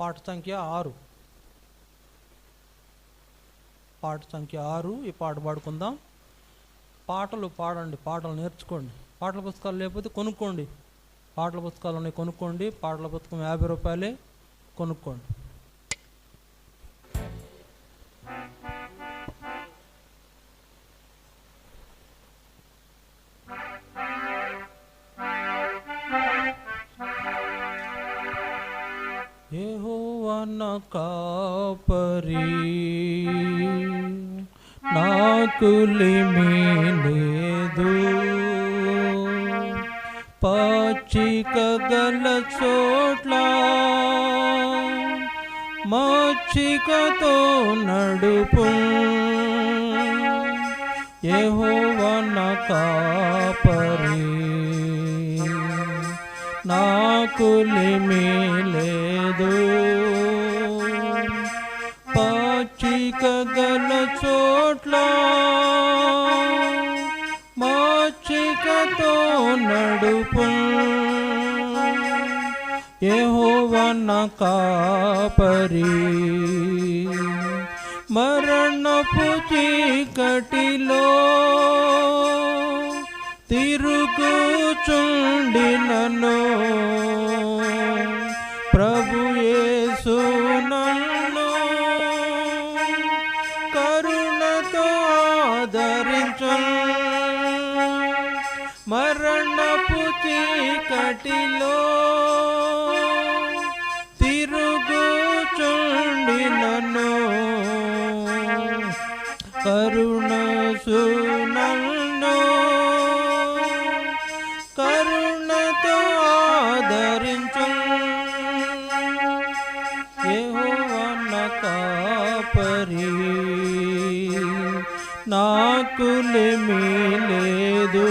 పాట సంఖ్య ఆరు. పాట సంఖ్య ఆరు ఈ పాట పాడుకుందాం. పాటలు పాడండి పాటలు నేర్చుకోండి. పాటల పుస్తకాలు లేకపోతే కొనుక్కోండి. పాటల పుస్తకాలు ఉన్నాయి కొనుక్కోండి. పాటల పుస్తకం యాభై రూపాయలే కొనుక్కోండి. కాపరి. నాకులిమి లేదు పచ్చిక గల చోట్ల మచ్చికతో నడుపు. యెహోవన కాపరి. నాకులిమి లేదు పచ్చిక గల చోట్ల మాచికతో నడుపు. యెహోవన కాపరి. మరణపు చీకటిలో మరణపు చీకటిలో తిరుగుచుండినను. కరుణ సూ నాకులేమీ లేదు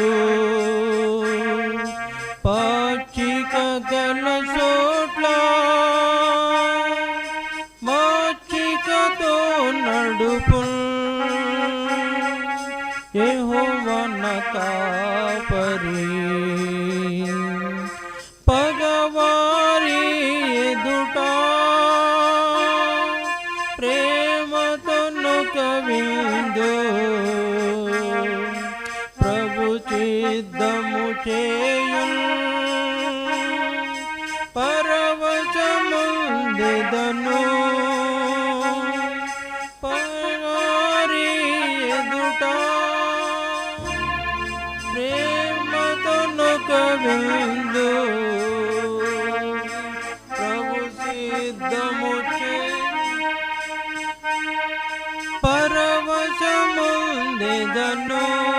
పచ్చిక గల చోట్ల మచ్చికతో నడుపు. యెహోవన కాపరి. పగవారి ఎదుట ప్రేమతో కవిందు. పరవచముందెదను పగవారి ఎదుట ప్రేమతో కవిందు ప్రభు సిద్ధము పరవశముందెదను యెహోవన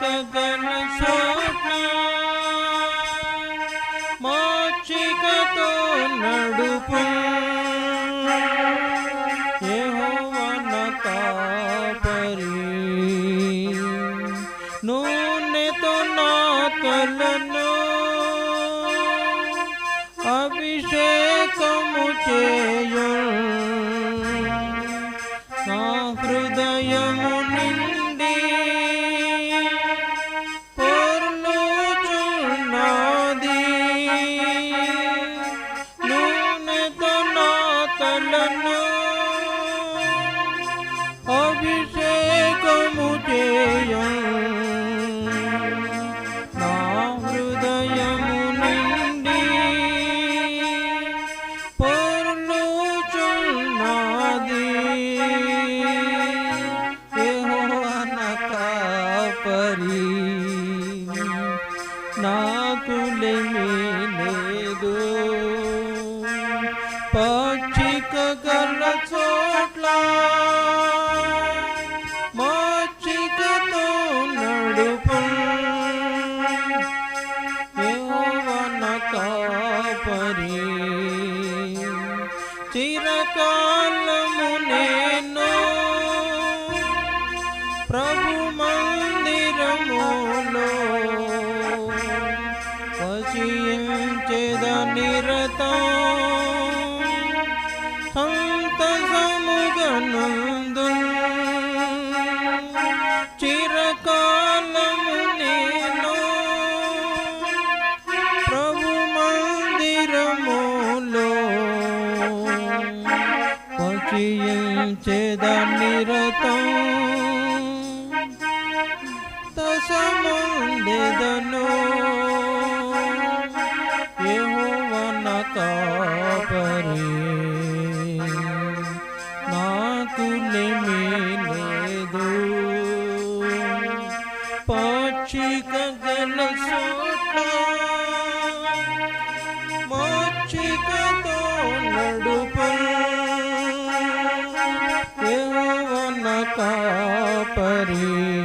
పచ్చిక గల చోట్ల మచ్చికతో నడుపు యెహోవన కాపరి సకల చోట్ల మోచికతో నడుపు. యోవన కాపరి. చిరకాలము నేను ప్రభు మందిరములో పచించేద నిర નિરતં તસમંદેદનો યહોવાના કાપરી యెహోవన కాపరి